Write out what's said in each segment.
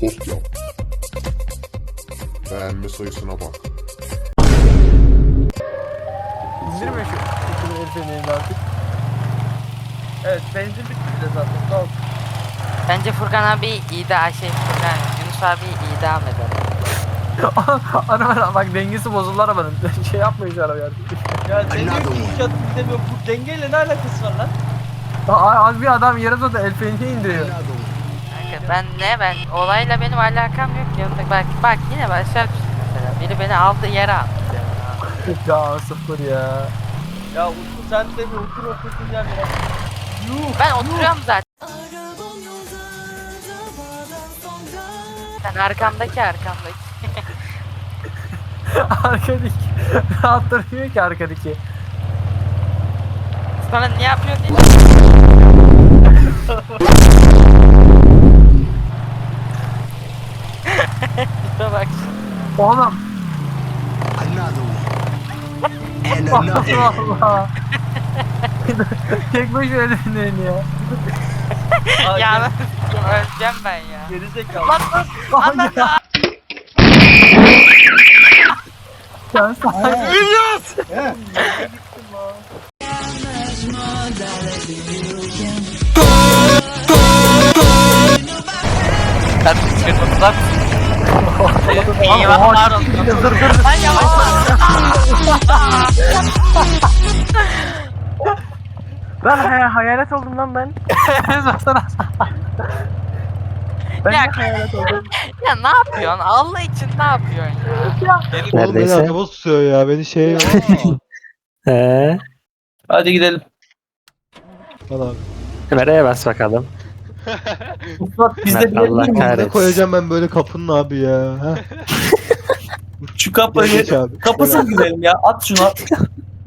Post yap. Beğenme sayısına bak. İndirme şu ikili el fenerini artık. Evet benzin bitti de zaten. Ol. Bence Furkan abi idam şey Furkan Yunus abi idam eder. Araba bak dengesi bozuldu arabanın. şey yapmayın şu arabayı artık. Ya demiyor ki gidemiyor. Bu dengeyle ne alakası var lan? Az bir adam yere da el fenini indiriyor. Kanka ben ne ben olayla benim alakam yok yanında bak bak yine aşağı düştüm mesela. Biri beni aldı yere attı. ya sıfır ya. Ya Utku sen de bir otur otursun yer ya. Yuh. Ben oturuyorum zaten. Sen arkamdaki arkamdaki. arkadaki. Rahat durmuyor ki arkadaki. Sana ne yapıyor diye. bak. Oğlum. Another one. And Allah another. Allah. Tek başına fenerini ya. Ya ben öleceğim ben ya. Geri zekalı. Lan lan Anam ya. Sen sakin. Sen çırpıntılar İyi var olsun. Dur dur dur. Ay yavaş. Ben hay hayalet oldum lan ben. Baksana. ben Ya- hayalet oldum. Ya ne yapıyorsun? Allah için ne yapıyorsun ya? Oğlum beni araba tutuyor ya. Beni şey... Ee, Hadi gidelim. Abi. nereye bas bakalım. Bak biz de Allah. Ne kahretsin. koyacağım ben böyle kapının abi ya. Ha? Şu kapıyı geç abi. kapısını gidelim ya. At şunu at.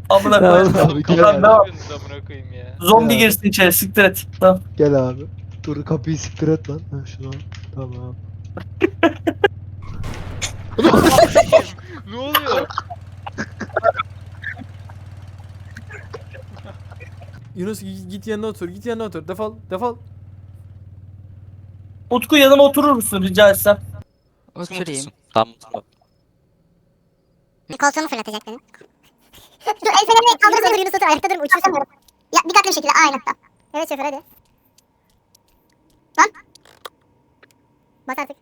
Amına koyayım. Abi gel Lan abi. ne amına koyayım ya. Zombi Ya. girsin içeri siktir et. Tamam. Gel abi. Dur kapıyı siktir et lan. Ha şunu al. Tamam. ne oluyor? Yunus gi- git yanına otur. Git yanına otur. Defol. Defol. Utku yanıma oturur musun rica etsem? Oturayım. Tamam. Koltuğumu fırlatacak benim. Dur el fenerini kaldırırsa dur Yunus otur ayakta durma uçursam dur. Ya dikkatli bir şekilde aynen. Evet şoför hadi. Lan. Bas artık.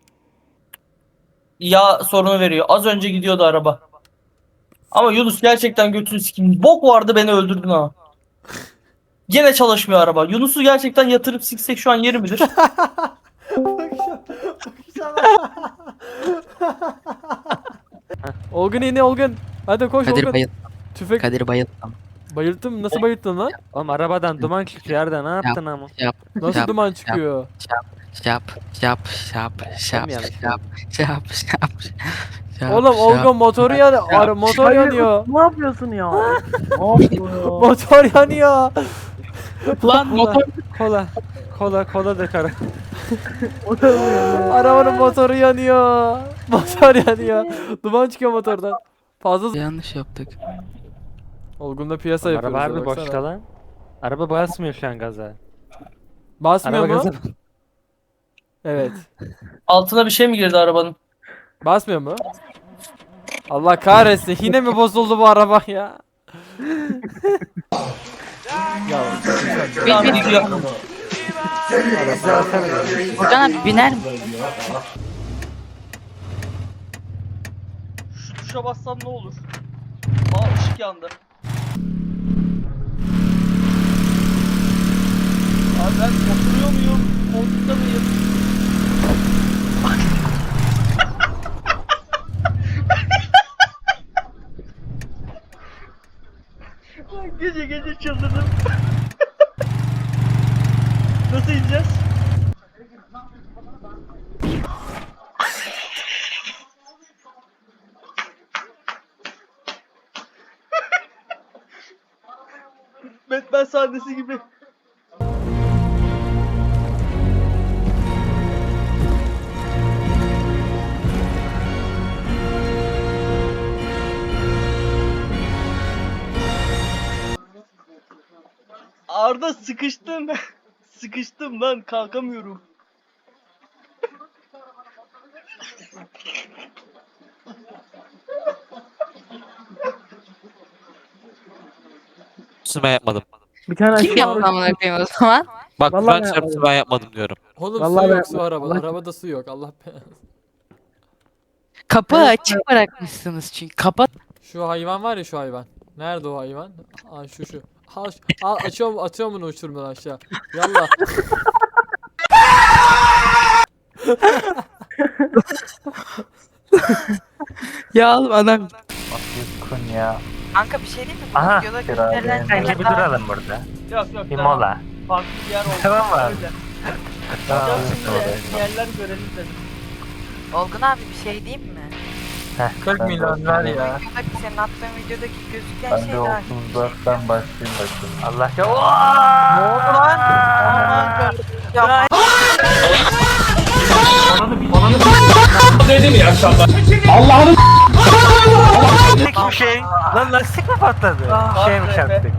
Yağ sorunu veriyor. Az önce gidiyordu araba. Ama Yunus gerçekten götünü sikeyim. Bok vardı beni öldürdün ha. Gene çalışmıyor araba. Yunus'u gerçekten yatırıp siksek şu an yeri midir? Olgun yeni Olgun. Hadi koş Kadir Olgun. bayıl. Tüfek Kadir bayıldım. bayılttım. Nasıl bayılttın lan? Oğlum arabadan duman çıkıyor Arda ne yaptın ama? Nasıl Yap, duman çıkıyor? Şap şap şap şap yanlış şap şap şap şap. Oğlum şap. Olgun motoru yanıyor. Ara- motor yanıyor. Ne yapıyorsun ya? Motor yanıyor. Lan motor. Kola. Kola kola da kara. Arabanın motoru yanıyor. Motor yanıyor. Duman çıkıyor motordan. Fazla Yanlış yaptık. Olgun'da piyasa Araba yapıyoruz. harbi baksana. boşta lan. Araba basmıyor şu an gaza. Basmıyor Araba mu? gaza. Evet. Altına bir şey mi girdi arabanın? Basmıyor mu? Allah kahretsin. Yine mi bozuldu bu araba ya? ya Tamam gidiyor. Furkan abi biner mi? Şu tuşa bassam ne olur? Aa ışık yandı. Abi ben oturuyor muyum? Koltukta mıyım? Gece gece çıldırdım. Nasıl ineceğiz? Batman sahnesi gibi. Arda sıkıştım. sıkıştım lan kalkamıyorum. ben yapmadım. Bir tane Kim aşağı yaptı amına koyayım o zaman? Bak Vallahi Kur'an ben çarpsın ben yapmadım diyorum. Oğlum Vallahi su ben- yok su araba. Allah- Arabada su yok. Allah be. Kapı açık bırakmışsınız çünkü. Kapat. Şu hayvan var ya şu hayvan. Nerede o hayvan? Aa şu şu. Al, al açıyorum atıyorum bunu uçurumdan aşağı. Yallah. Ya oğlum adam. Kun ya. Kanka bir şey değil mi? Bu Aha, videoda gösterilen Bence bir şeyler- duralım burada. Yok yok. Bir tamam. mola. Farklı bir yer oldu. Tamam mı? Öyle. Tamam, şimdi tamam. yerler görelim dedim. Olgun abi bir şey diyeyim mi? 40 milyon ver ya. videodaki senin attığın videodaki gözüken şey daha uzaktan başlayayım bakayım. Allah ya. Ne oldu lan? Aman Ya Peki bu şey. Lan lastik mi patladı? Ah, şey mi çarptık?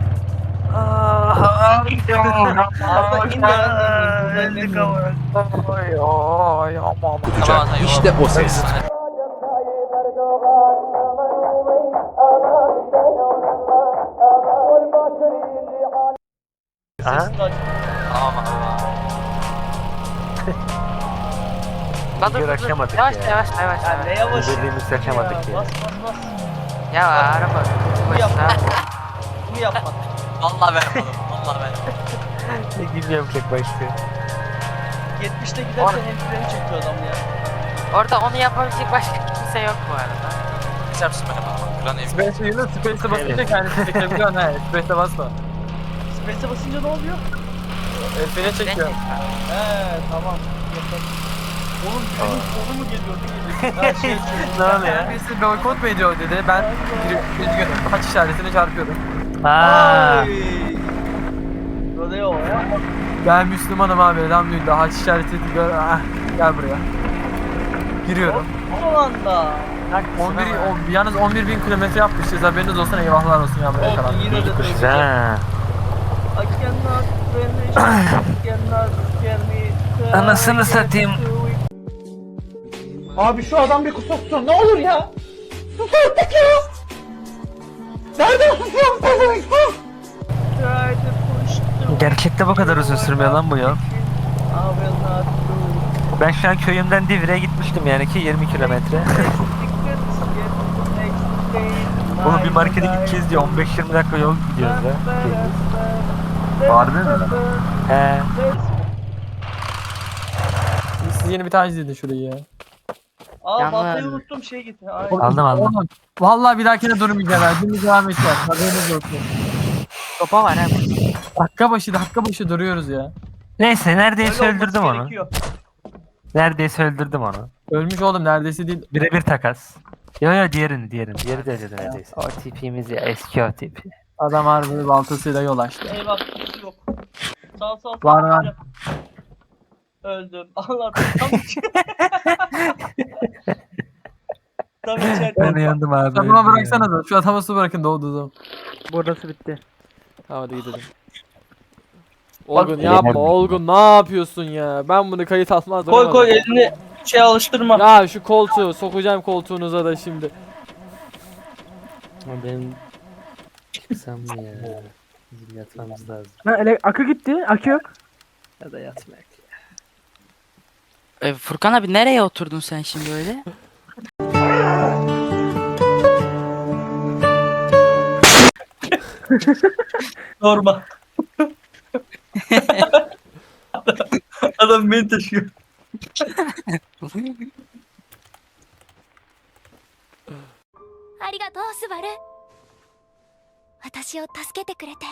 Arda in de öldük ama. İşte o ses. Aha. Lan dur, dur, dur. Yavaş ya. yavaş yavaş Ya yavaş. ne yavaş. Özelliğimizi açamadık ya. Bas bas bas. Ya araba. Bu yapma. Başına. Bunu yapma. Vallahi ben yapmadım. Vallahi ben yapmadım. Gidiyorum tek başka. 70'te giderken el freni çekiyor adam ya. Orada onu yapabilecek başka kimse yok bu arada. Çarpsın. Kur'an evi. Space Yunus Space'e basınca kendisi çekebiliyorsun ha. Space'e basma. Space'e basınca ne oluyor? El freni çekiyor. He tamam. Oğlum benim sonu mu geliyordu geliyor. Ha şey ne oluyor? Birisi boykot mu ediyor dedi. Ben üzgünüm. Kaç işaretini çarpıyorum. Aa, Ay. Rodeo ya. ben Müslümanım abi. Elhamdülillah. Haç işareti gör. Ah, gel buraya. Giriyorum. O anda. 11 o, yalnız 11 bin kilometre yapmışız. Haberiniz olsun. Eyvahlar olsun ya buraya kadar. Olsun yine de. I Anasını satayım. Abi şu adam bir kusursun ne olur ya. Sus artık ya. Nereden susuyorsun pezevenk sus. Gerçekte bu kadar uzun sürmüyor lan bu yol. Ben şu an köyümden Divri'ye gitmiştim yani ki 20 kilometre. Oğlum bir markete gideceğiz diye 15-20 dakika yol gidiyoruz ya. Harbi mi lan? He. Siz yeni bir taciz edin şurayı ya. Aa Yalnız- baltayı unuttum şey gitti. Ay. Aldım aldım. Oğlum, vallahi bir dahakine durmayacağım ha. Şimdi devam edeceğiz. Haberiniz olsun. Sopa var ha. Dakika başı dakika başı duruyoruz ya. Neyse neredeyse Öyle olması öldürdüm onu. gerekiyor. Neredeyse öldürdüm onu. Ölmüş oğlum neredeyse değil. Birebir takas. Yo yo diğerini diğerini. Diğeri de öyle neredeyse. O tipimiz ya eski o tipi. Adam harbi baltasıyla yol açtı. Eyvah kimse yok. Sağ sağ. Var, var. Öldüm. Allah tam Tam içeride. Ben yandım abi. Adama bıraksana da. Şu adama su bırakın doğduğu zaman. Burası bitti. Tamam hadi gidelim. Olgun yapma Olgun ne yapıyorsun ya? Ben bunu kayıt almazdım. Koy koy elini şey alıştırma. Ya şu koltuğu sokacağım koltuğunuza da şimdi. Ben çıksam mı ya? Bizim yatmamız lazım. Ha, ele- akü gitti. Akü yok. Ya da yatmak. E, Furkan abi nereye oturdun sen şimdi öyle? Normal. Adam beni taşıyor. ありがとうスバル 私を助けてくれて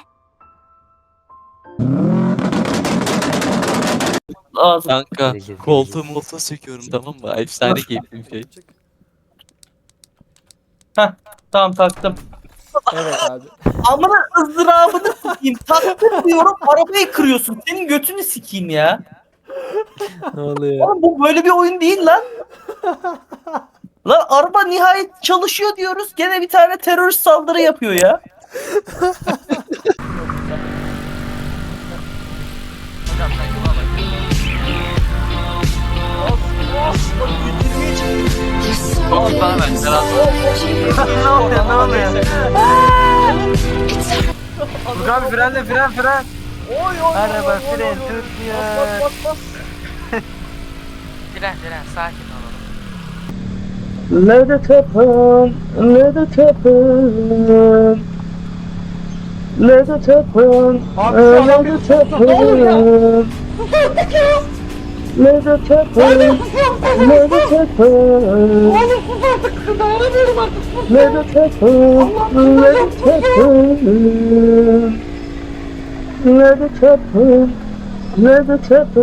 Ağzım. Kanka koltuğu moltuğu söküyorum tamam mı? Efsane keyifli bir şey. Tamam taktım. Evet abi. Amına ızdırabını sikeyim. Taktım diyorum arabayı kırıyorsun. Senin götünü sikeyim ya. Ne oluyor? Oğlum bu böyle bir oyun değil lan. Lan araba nihayet çalışıyor diyoruz. Gene bir tane terörist saldırı yapıyor ya. Götürmeye bana ver. Serhat. ne oluyor ne oluyor? Furkan abi frenle fren fren. Araba fren tutmuyor. Diren diren sakin olalım. Let it happen, let it happen. Let it happen, uh, let it happen. Let it happen, let it happen. Let it happen, let it happen. Let it happen, let it happen.